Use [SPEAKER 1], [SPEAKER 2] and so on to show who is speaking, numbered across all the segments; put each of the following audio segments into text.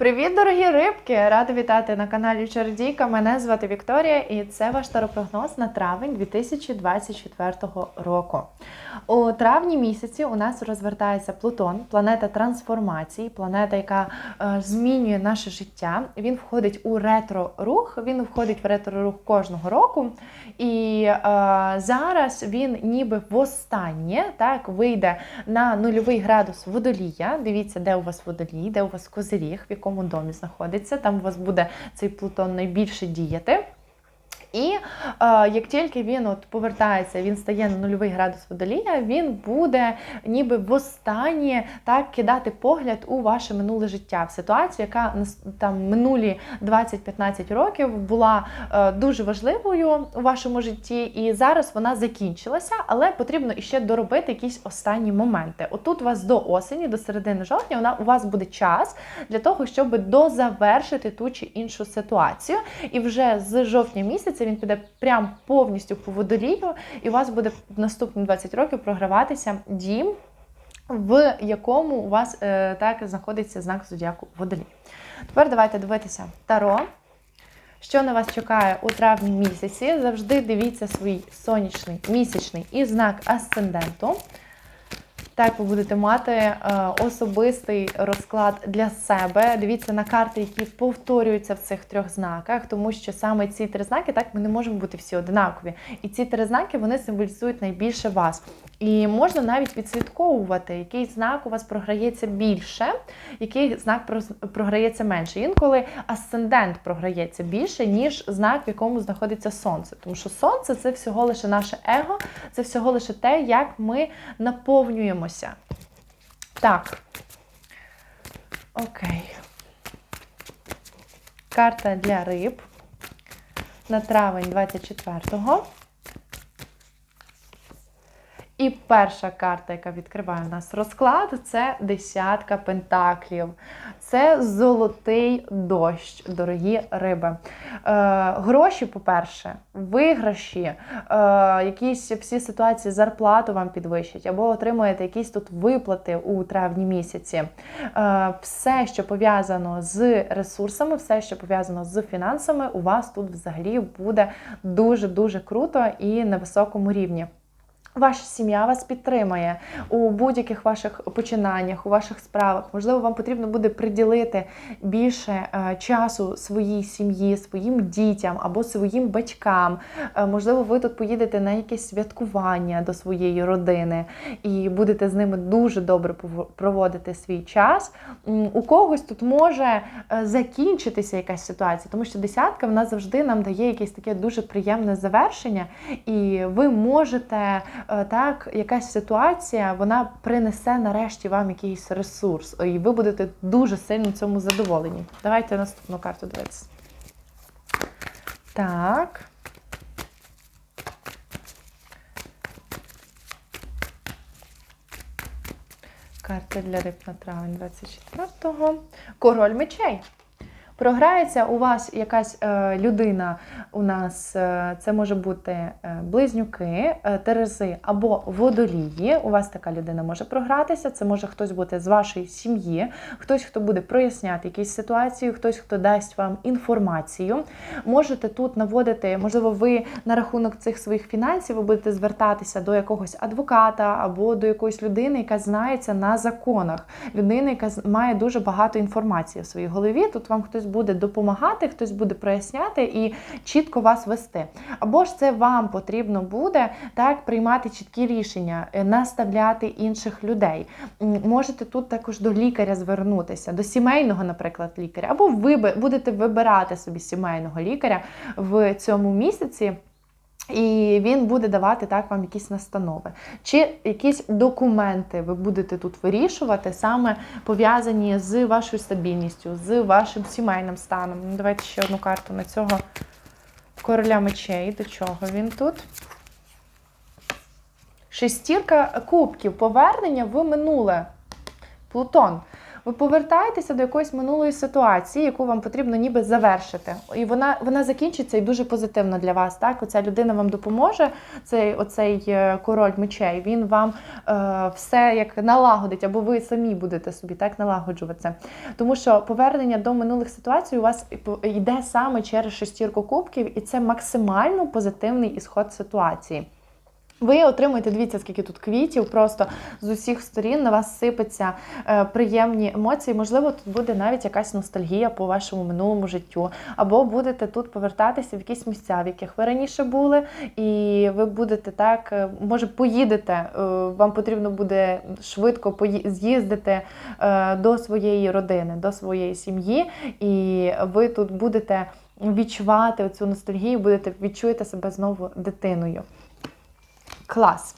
[SPEAKER 1] Привіт, дорогі рибки! Рада вітати на каналі Чародійка. Мене звати Вікторія, і це ваш таропрогноз на травень 2024 року. У травні місяці у нас розвертається Плутон, планета трансформації, планета, яка е, змінює наше життя. Він входить у ретро-рух. Він входить в ретро-рух кожного року. І е, зараз він ніби востаннє так вийде на нульовий градус водолія. Дивіться, де у вас водолій, де у вас козиріг, в якому домі знаходиться. Там у вас буде цей Плутон найбільше діяти. І е, як тільки він от повертається, він стає на нульовий градус водолія, він буде ніби востаннє так кидати погляд у ваше минуле життя в ситуацію, яка там минулі 20-15 років була е, дуже важливою у вашому житті, і зараз вона закінчилася, але потрібно іще доробити якісь останні моменти. Отут у вас до осені, до середини жовтня, вона у вас буде час для того, щоб дозавершити ту чи іншу ситуацію. І вже з жовтня місяця він піде прям повністю по водолію, і у вас буде в наступні 20 років програватися дім, в якому у вас е, так знаходиться знак зодіаку водолій. Тепер давайте дивитися Таро. Що на вас чекає у травні місяці? Завжди дивіться свій сонячний місячний і знак асценденту. Так, ви будете мати е, особистий розклад для себе. Дивіться на карти, які повторюються в цих трьох знаках, тому що саме ці три знаки, так, ми не можемо бути всі одинакові. І ці три знаки вони символізують найбільше вас. І можна навіть відслідковувати, який знак у вас програється більше, який знак програється менше. Інколи асцендент програється більше, ніж знак, в якому знаходиться сонце. Тому що сонце це всього лише наше его, це всього лише те, як ми наповнюємося. Так. Окей. Карта для риб на травень 24-го. І перша карта, яка відкриває у нас розклад, це десятка пентаклів. Це золотий дощ, дорогі риби. Е, гроші, по-перше, виграші, е, якісь всі ситуації зарплату вам підвищать, або отримуєте якісь тут виплати у травні місяці. Е, все, що пов'язано з ресурсами, все, що пов'язано з фінансами, у вас тут взагалі буде дуже-дуже круто і на високому рівні. Ваша сім'я вас підтримає у будь-яких ваших починаннях, у ваших справах. Можливо, вам потрібно буде приділити більше е, часу своїй сім'ї, своїм дітям або своїм батькам. Е, Можливо, ви тут поїдете на якесь святкування до своєї родини і будете з ними дуже добре проводити свій час. У когось тут може е, закінчитися якась ситуація, тому що десятка вона завжди нам дає якесь таке дуже приємне завершення, і ви можете так, якась ситуація вона принесе нарешті вам якийсь ресурс, і ви будете дуже сильно цьому задоволені. Давайте наступну карту дивитися. Так. Карта для риб на травень 24-го. Король мечей. Програється у вас якась е, людина, у нас е, це може бути е, близнюки, терези або водолії. У вас така людина може програтися. Це може хтось бути з вашої сім'ї, хтось, хто буде проясняти якісь ситуації, хтось, хто дасть вам інформацію. Можете тут наводити, можливо, ви на рахунок цих своїх фінансів ви будете звертатися до якогось адвоката або до якоїсь людини, яка знається на законах. Людина, яка має дуже багато інформації в своїй голові. Тут вам хтось буде допомагати, хтось буде проясняти і чітко вас вести. Або ж це вам потрібно буде так приймати чіткі рішення, е, наставляти інших людей. Можете тут також до лікаря звернутися, до сімейного, наприклад, лікаря, або ви будете вибирати собі сімейного лікаря в цьому місяці. І він буде давати так вам якісь настанови. Чи якісь документи ви будете тут вирішувати, саме пов'язані з вашою стабільністю, з вашим сімейним станом. Ну, давайте ще одну карту на цього короля мечей. До чого він тут? Шестірка кубків, повернення в минуле. Плутон. Ви повертаєтеся до якоїсь минулої ситуації, яку вам потрібно ніби завершити. І вона вона закінчиться і дуже позитивно для вас. Так, оця людина вам допоможе. Цей оцей е, король мечей. Він вам е, все як налагодить, або ви самі будете собі так налагоджувати. Тому що повернення до минулих ситуацій у вас йде саме через шестірку кубків, і це максимально позитивний ісход ситуації. Ви отримуєте, дивіться, скільки тут квітів, просто з усіх сторін на вас сипаться е, приємні емоції. Можливо, тут буде навіть якась ностальгія по вашому минулому життю. Або будете тут повертатися в якісь місця, в яких ви раніше були, і ви будете так, е, може, поїдете. Е, вам потрібно буде швидко з'їздити до своєї родини, до своєї сім'ї, і ви тут будете відчувати цю ностальгію, будете відчуєте себе знову дитиною. Клас.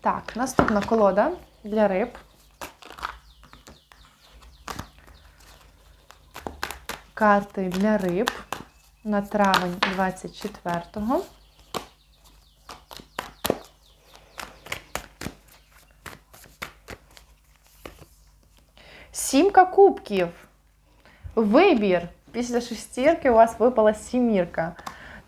[SPEAKER 1] Так, наступна колода для риб. Карти для риб на травень 24-го. Сімка кубків. Вибір. Після шестірки у вас випала сімірка.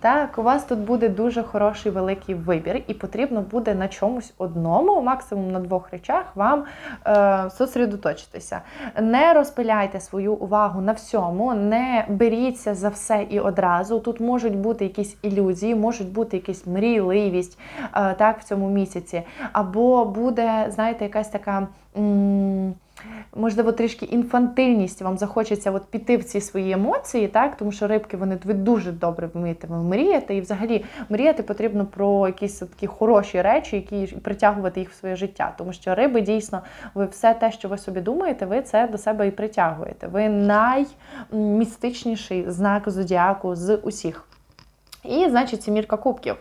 [SPEAKER 1] Так, у вас тут буде дуже хороший великий вибір, і потрібно буде на чомусь одному, максимум на двох речах, вам е, зосередоточитися. Не розпиляйте свою увагу на всьому, не беріться за все і одразу. Тут можуть бути якісь ілюзії, можуть бути якісь мрійливість е, так, в цьому місяці. Або буде, знаєте, якась така. М можливо, трішки інфантильність, вам захочеться от піти в ці свої емоції, так? тому що рибки вони дуже добре вмієте мріяти. І взагалі мріяти потрібно про якісь такі хороші речі, які притягувати їх в своє життя. Тому що риби дійсно, ви все те, що ви собі думаєте, ви це до себе і притягуєте. Ви наймістичніший знак зодіаку з усіх. І, значить, сімірка кубків.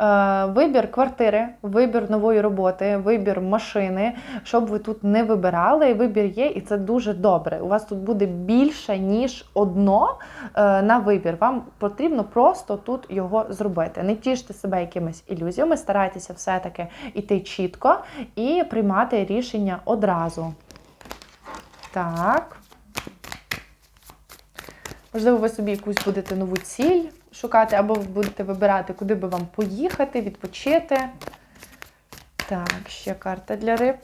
[SPEAKER 1] Е, вибір квартири, вибір нової роботи, вибір машини, щоб ви тут не вибирали. Вибір є, і це дуже добре. У вас тут буде більше, ніж одно е, на вибір. Вам потрібно просто тут його зробити. Не тіште себе якимись ілюзіями, старайтеся все-таки йти чітко і приймати рішення одразу. Так. Можливо, ви собі якусь будете нову ціль шукати, або ви будете вибирати, куди би вам поїхати, відпочити. Так, ще карта для риб.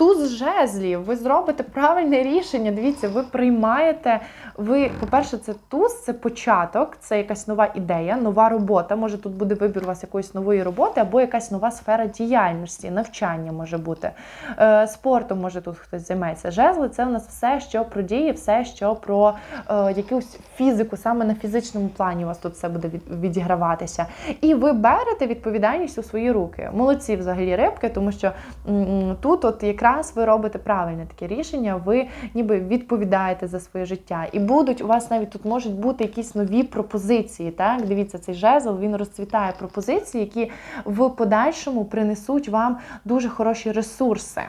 [SPEAKER 1] Туз жезлів, ви зробите правильне рішення. Дивіться, ви приймаєте. Ви, по-перше, це туз, це початок, це якась нова ідея, нова робота. Може, тут буде вибір у вас якоїсь нової роботи, або якась нова сфера діяльності, навчання може бути. Е, Спортом може тут хтось займається. Жезли це у нас все, що про дії, все, що про е, якусь фізику, саме на фізичному плані у вас тут все буде відіграватися. І ви берете відповідальність у свої руки. Молодці взагалі рибки, тому що м тут, от якраз якраз ви робите правильне таке рішення, ви ніби відповідаєте за своє життя. І будуть у вас навіть тут можуть бути якісь нові пропозиції. Так, дивіться, цей жезл він розцвітає пропозиції, які в подальшому принесуть вам дуже хороші ресурси.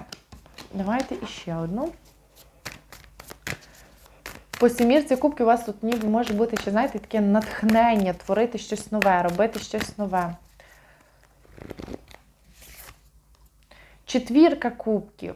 [SPEAKER 1] Давайте іще одну. По сімірці кубки у вас тут ніби може бути ще, знаєте, таке натхнення, творити щось нове, робити щось нове. Четвірка кубків.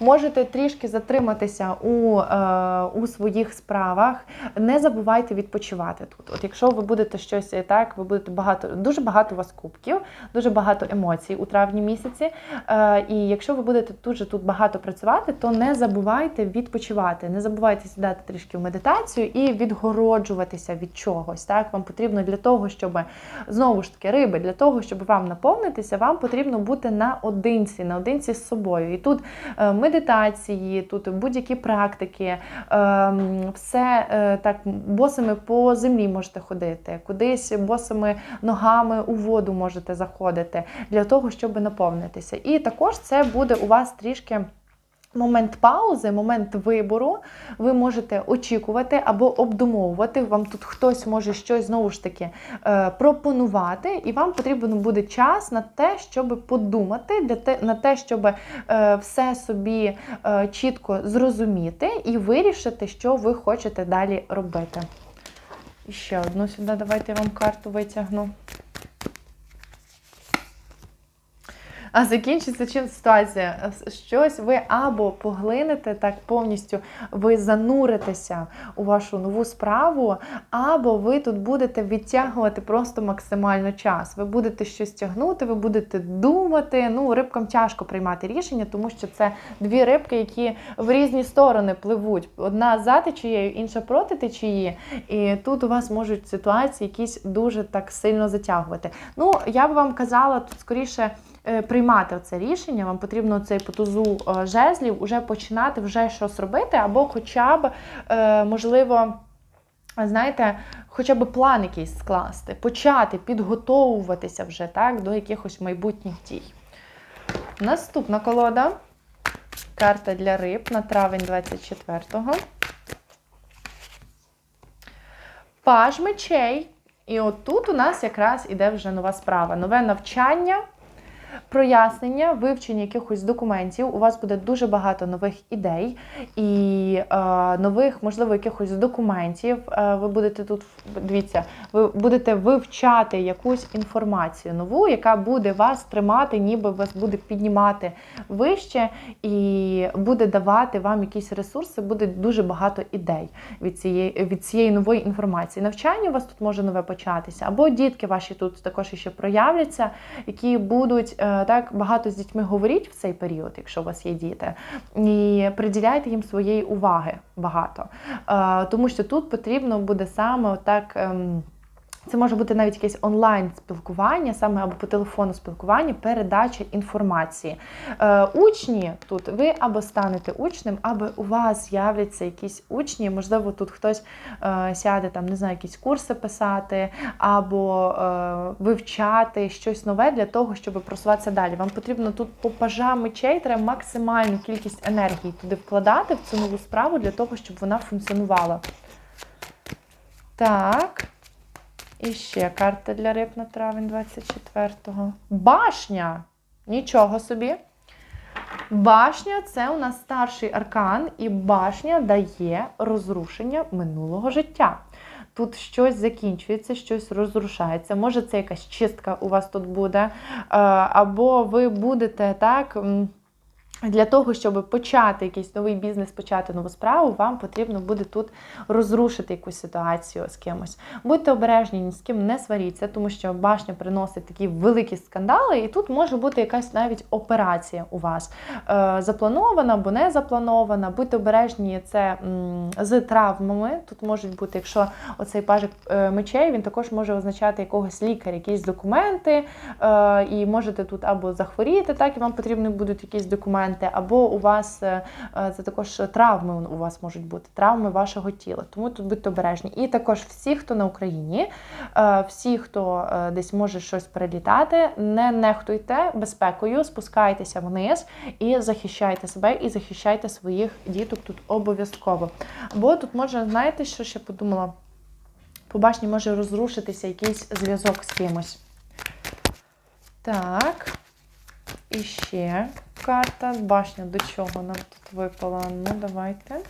[SPEAKER 1] Можете трішки затриматися у е, у своїх справах. Не забувайте відпочивати тут. От Якщо ви будете щось е, так, ви будете багато, дуже багато у вас кубків, дуже багато емоцій у травні місяці. Е, І якщо ви будете дуже тут багато працювати, то не забувайте відпочивати. Не забувайте сідати трішки в медитацію і відгороджуватися від чогось. Так, Вам потрібно для того, щоб знову ж таки риби, для того, щоб вам наповнитися, вам потрібно бути наодинці, наодинці з собою. І тут е, медитації, тут будь-які практики, ем, все е, так босими по землі можете ходити, кудись босими ногами у воду можете заходити для того, щоб наповнитися. І також це буде у вас трішки. Момент паузи, момент вибору, ви можете очікувати або обдумовувати. Вам тут хтось може щось знову ж таки е, пропонувати, і вам потрібен буде час на те, щоб подумати, для те, на те, щоб е, все собі е, чітко зрозуміти і вирішити, що ви хочете далі робити. І ще одну сюди, давайте я вам карту витягну. А закінчиться чим ситуація? Щось ви або поглинете так повністю, ви зануритеся у вашу нову справу, або ви тут будете відтягувати просто максимально час. Ви будете щось тягнути, ви будете думати. Ну, рибкам тяжко приймати рішення, тому що це дві рибки, які в різні сторони пливуть. Одна за течією, інша проти течії. І тут у вас можуть ситуації якісь дуже так сильно затягувати. Ну, я б вам казала тут скоріше. Е, Приймати це рішення, вам потрібно цей по тузу е, жезлів уже починати вже щось робити, або хоча б, е, можливо, знаєте, хоча б план якийсь скласти, почати підготовуватися вже так до якихось майбутніх дій. Наступна колода. Карта для риб на травень 24-го. Паж мечей. І от тут у нас якраз іде вже нова справа. Нове навчання, прояснення, вивчення якихось документів. У вас буде дуже багато нових ідей і е, нових, можливо, якихось документів. Е, ви будете тут, дивіться, ви будете вивчати якусь інформацію нову, яка буде вас тримати, ніби вас буде піднімати вище і буде давати вам якісь ресурси, буде дуже багато ідей від цієї, від цієї нової інформації. Навчання у вас тут може нове початися, або дітки ваші тут також ще проявляться, які будуть е, так багато з дітьми говоріть в цей період, якщо у вас є діти, і приділяйте їм своєї уваги багато. Е, Тому що тут потрібно буде саме так. Це може бути навіть якесь онлайн спілкування, саме або по телефону спілкування, передача інформації. Е, учні тут ви або станете учнем, або у вас з'являться якісь учні. Можливо, тут хтось е, сяде там, не знаю, якісь курси писати, або е, вивчати щось нове для того, щоб просуватися далі. Вам потрібно тут по пажам мечей треба максимальну кількість енергії туди вкладати в цю нову справу для того, щоб вона функціонувала. Так. І ще карта для риб на травень 24-го. Башня! Нічого собі. Башня це у нас старший аркан, і башня дає розрушення минулого життя. Тут щось закінчується, щось розрушається. Може, це якась чистка у вас тут буде, е, або ви будете так. Для того, щоб почати якийсь новий бізнес, почати нову справу, вам потрібно буде тут розрушити якусь ситуацію з кимось. Будьте обережні, ні з ким не сваріться, тому що башня приносить такі великі скандали, і тут може бути якась навіть операція у вас е, запланована або не запланована. Будьте обережні, це з травмами. Тут можуть бути, якщо оцей пажик е, мечей, він також може означати якогось лікаря, якісь документи, е, і можете тут або захворіти, так і вам потрібні будуть якісь документи, або у вас е, е, це також травми у вас можуть бути, травми вашого тіла. Тому тут будьте обережні. І також всі, хто на Україні, е, всі, хто десь може щось перелітати, не нехтуйте безпекою, спускайтеся вниз і захищайте себе, і захищайте своїх діток тут обов'язково. Бо тут може, знаєте, що ще подумала? По башні може розрушитися якийсь зв'язок з кимось. Так. І ще карта. Башня до чого нам тут випала? Ну, давайте.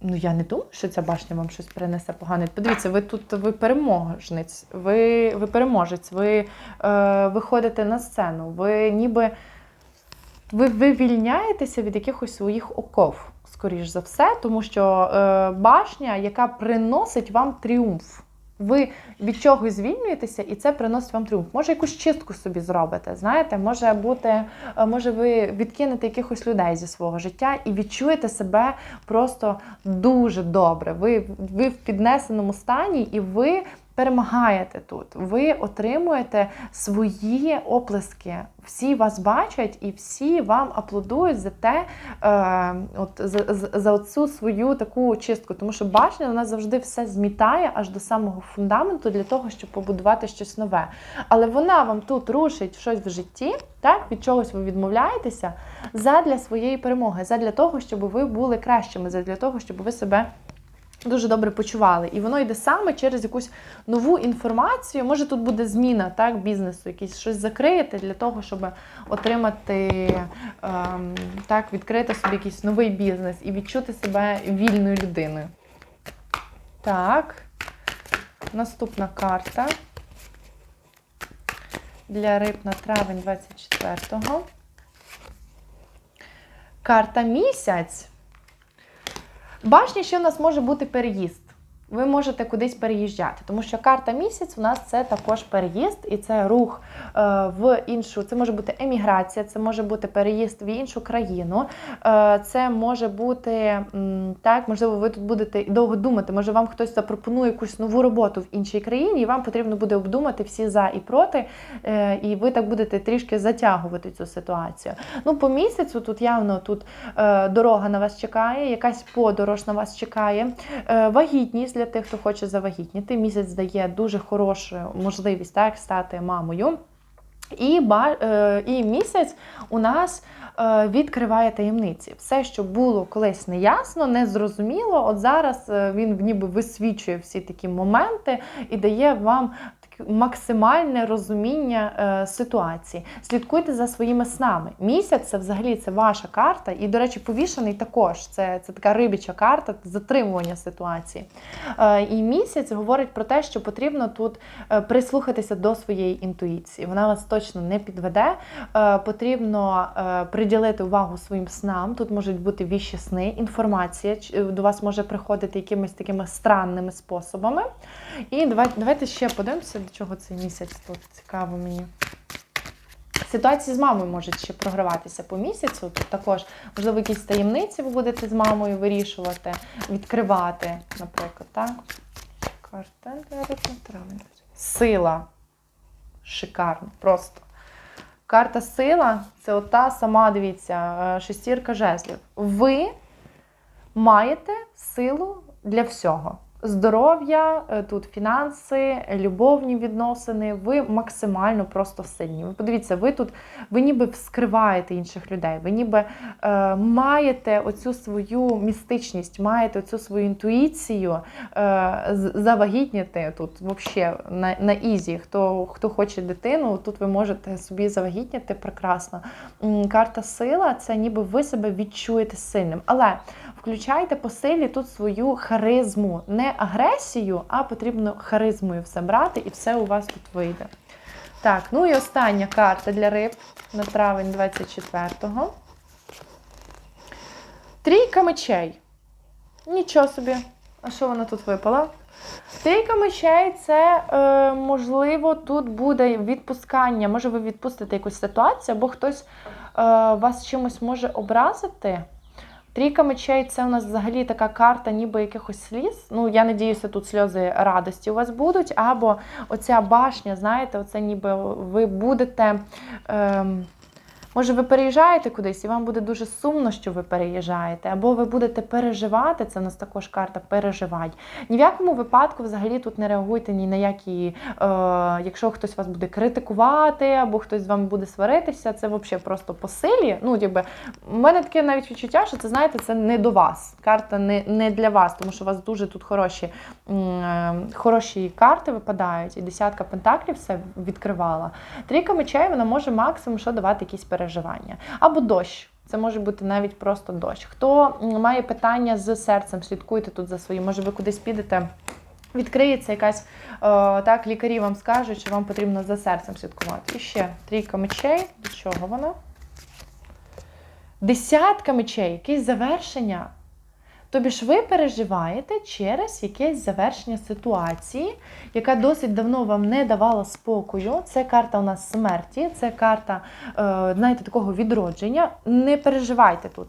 [SPEAKER 1] Ну, я не думаю, що ця башня вам щось принесе погане. Подивіться, ви тут ви переможець, ви, ви переможець, ви е, виходите на сцену, ви ніби ви вивільняєтеся від якихось своїх оков, скоріш за все, тому що е, башня, яка приносить вам тріумф. Ви від чогось звільнюєтеся, і це приносить вам тріумф. Може, якусь чистку собі зробите. Знаєте, може бути, е, може, ви відкинете якихось людей зі свого життя і відчуєте себе просто дуже добре. Ви, ви в піднесеному стані, і ви перемагаєте тут. Ви отримуєте свої оплески. Всі вас бачать і всі вам аплодують за те, е, от, за, за, за цю свою таку чистку. Тому що башня вона завжди все змітає аж до самого фундаменту для того, щоб побудувати щось нове. Але вона вам тут рушить щось в житті, так, від чогось ви відмовляєтеся задля своєї перемоги, задля того, щоб ви були кращими, задля того, щоб ви себе дуже добре почували. І воно йде саме через якусь нову інформацію. Може, тут буде зміна так, бізнесу, якийсь щось закриєте для того, щоб отримати ем, так, відкрити собі якийсь новий бізнес і відчути себе вільною людиною. Так, наступна карта. для риб на травень 24-го. Карта місяць. Башня що у нас може бути переїзд. Ви можете кудись переїжджати, тому що карта місяць у нас це також переїзд, і це рух е, в іншу. Це може бути еміграція, це може бути переїзд в іншу країну. Е, це може бути так, можливо, ви тут будете довго думати. Може, вам хтось запропонує якусь нову роботу в іншій країні, і вам потрібно буде обдумати всі за і проти, е, і ви так будете трішки затягувати цю ситуацію. Ну, по місяцю тут явно тут дорога на вас чекає, якась подорож на вас чекає, вагітність для тих, хто хоче завагітніти. Місяць дає дуже хорошу можливість так стати мамою. І е, і місяць у нас е, відкриває таємниці. Все, що було колись неясно, незрозуміло, от зараз е, він ніби висвічує всі такі моменти і дає вам максимальне розуміння е, ситуації. Слідкуйте за своїми снами. Місяць це взагалі це ваша карта, і, до речі, повішений також. Це, це така рибіча карта затримування ситуації. Е, і місяць говорить про те, що потрібно тут е, прислухатися до своєї інтуїції. Вона вас точно не підведе. Е, Потрібно е, приділити увагу своїм снам. Тут можуть бути віщі сни, інформація до вас може приходити якимись такими странними способами. І давайте, давайте ще подивимося, до чого цей місяць тут цікаво мені. Ситуації з мамою можуть ще програватися по місяцю. Тут також, можливо, якісь таємниці ви будете з мамою вирішувати, відкривати, наприклад, так? Сила. Шикарно, просто. Карта сила це ота сама, дивіться, е, шестірка жезлів. Ви маєте силу для всього. Здоров'я, е, тут фінанси, любовні відносини. Ви максимально просто сильні. Ви подивіться, ви тут ви ніби вскриваєте інших людей, ви ніби е, маєте оцю свою містичність, маєте оцю свою інтуїцію е, завагітніти тут взагалі на, на ізі. Хто, хто хоче дитину, тут ви можете собі завагітніти прекрасно. Карта сила це ніби ви себе відчуєте сильним. Але включайте по силі тут свою харизму, не агресію, а потрібно харизмою все брати, і все у вас тут вийде. Так, ну і остання карта для риб на травень 24-го. Трійка мечей. Нічого собі. А що вона тут випала? Трійка мечей це, е, можливо, тут буде відпускання. Може, ви відпустите якусь ситуацію, або хтось е, вас чимось може образити. Трійка мечей це у нас взагалі така карта, ніби якихось сліз. Ну, я надіюся, тут сльози радості у вас будуть. Або оця башня, знаєте, оце ніби ви будете. Ем, Може, ви переїжджаєте кудись, і вам буде дуже сумно, що ви переїжджаєте, або ви будете переживати. Це у нас також карта переживань. Ні в якому випадку взагалі тут не реагуйте ні на які, е, якщо хтось вас буде критикувати, або хтось з вами буде сваритися, це взагалі просто по силі. Ну, якби, у мене таке навіть відчуття, що це знаєте, це не до вас. Карта не, не для вас, тому що у вас дуже тут хороші, е, хороші карти випадають, і десятка пентаклів все відкривала. Трійка мечей вона може максимум що давати якісь переживання. Або дощ. Це може бути навіть просто дощ. Хто має питання з серцем, слідкуйте тут за своїм. Може, ви кудись підете. Відкриється якась, о, так, лікарі вам скажуть, що вам потрібно за серцем слідкувати. І ще трійка мечей. До чого вона? Десятка мечей, якесь завершення. Тобі ж ви переживаєте через якесь завершення ситуації, яка досить давно вам не давала спокою. Це карта у нас смерті, це карта, е, знаєте, такого відродження. Не переживайте тут.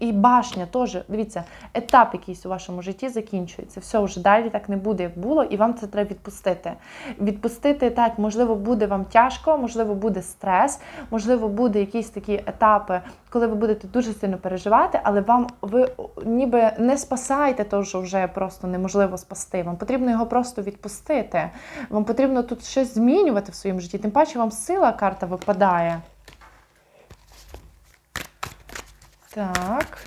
[SPEAKER 1] І башня теж, дивіться, етап якийсь у вашому житті закінчується. Все, вже далі так не буде, як було, і вам це треба відпустити. Відпустити так, можливо, буде вам тяжко, можливо, буде стрес, можливо, буде якісь такі етапи, коли ви будете дуже сильно переживати, але вам ви ніби не спасаєте то, що вже просто неможливо спасти. Вам потрібно його просто відпустити. Вам потрібно тут щось змінювати в своєму житті. Тим паче вам сила карта випадає. Так.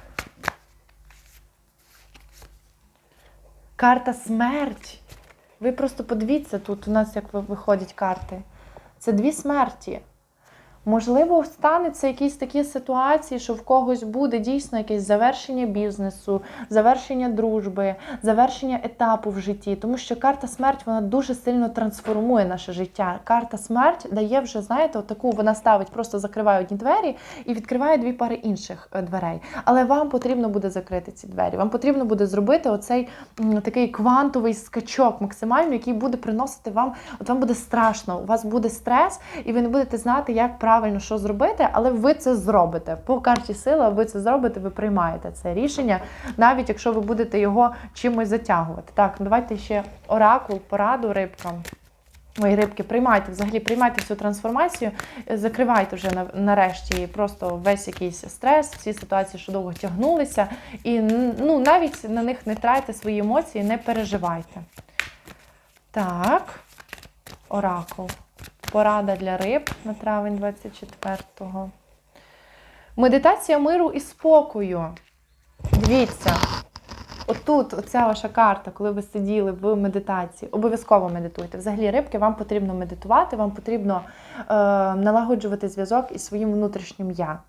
[SPEAKER 1] Карта смерть. Ви просто подивіться тут, у нас як виходять карти. Це дві смерті. Можливо, станеться якісь такі ситуації, що в когось буде дійсно якесь завершення бізнесу, завершення дружби, завершення етапу в житті. Тому що карта смерть вона дуже сильно трансформує наше життя. Карта смерть дає вже, знаєте, таку вона ставить, просто закриває одні двері і відкриває дві пари інших е, дверей. Але вам потрібно буде закрити ці двері. Вам потрібно буде зробити оцей такий квантовий скачок максимально, який буде приносити вам, от вам буде страшно, у вас буде стрес, і ви не будете знати, як правильно що зробити, але ви це зробите. По карті сила ви це зробите, ви приймаєте це рішення, навіть якщо ви будете його чимось затягувати. Так, ну, давайте ще оракул, пораду рибкам. Ой, рибки, приймайте взагалі, приймайте цю трансформацію, закривайте вже нарешті просто весь якийсь стрес, всі ситуації, що довго тягнулися, і ну, навіть на них не трайте свої емоції, не переживайте. Так, оракул. Порада для риб на травень 24-го. Медитація миру і спокою. Дивіться, отут, оця ваша карта, коли ви сиділи в медитації, обов'язково медитуйте. Взагалі, рибки, вам потрібно медитувати, вам потрібно е, налагоджувати зв'язок із своїм внутрішнім я.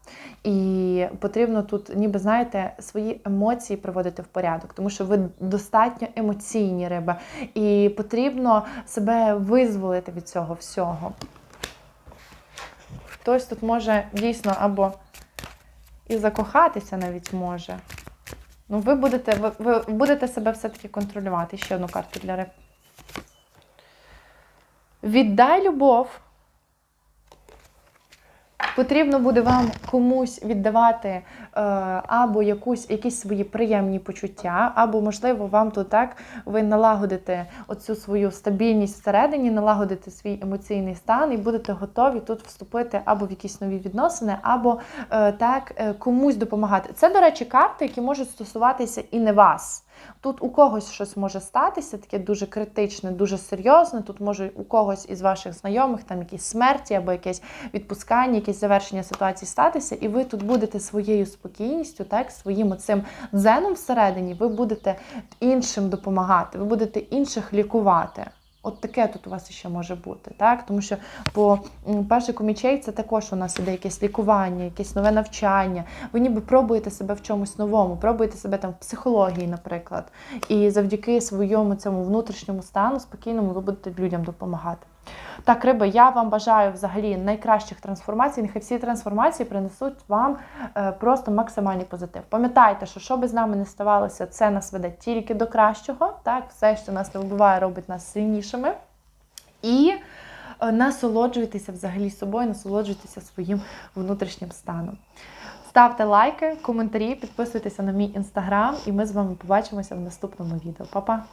[SPEAKER 1] І потрібно тут, ніби знаєте, свої емоції приводити в порядок, тому що ви достатньо емоційні риби, і потрібно себе визволити від цього всього. Хтось тут може дійсно або і закохатися навіть може. Ну, ви будете, ви, ви будете себе все-таки контролювати. Ще одну карту для риб. Віддай любов. Потрібно буде вам комусь віддавати е, або якусь, якісь свої приємні почуття, або, можливо, вам тут так ви налагодите оцю свою стабільність всередині, налагодите свій емоційний стан і будете готові тут вступити або в якісь нові відносини, або е, так е, комусь допомагати. Це, до речі, карти, які можуть стосуватися і не вас. Тут у когось щось може статися, таке дуже критичне, дуже серйозне. Тут може у когось із ваших знайомих там якісь смерті або якесь відпускання, якесь завершення ситуації статися, і ви тут будете своєю спокійністю, так, своїм оцим дзеном всередині, ви будете іншим допомагати, ви будете інших лікувати. От таке тут у вас ще може бути, так? Тому що по першику мічей це також у нас іде якесь лікування, якесь нове навчання. Ви ніби пробуєте себе в чомусь новому, пробуєте себе там в психології, наприклад. І завдяки своєму цьому внутрішньому стану спокійному ви будете людям допомагати. Так, риби, я вам бажаю взагалі найкращих трансформацій. Нехай всі трансформації принесуть вам е, просто максимальний позитив. Пам'ятайте, що що би з нами не ставалося, це нас веде тільки до кращого. Так, все, що нас не вбиває, робить нас сильнішими. І е, насолоджуйтеся взагалі собою, насолоджуйтеся своїм внутрішнім станом. Ставте лайки, коментарі, підписуйтеся на мій інстаграм, і ми з вами побачимося в наступному відео. Па-па!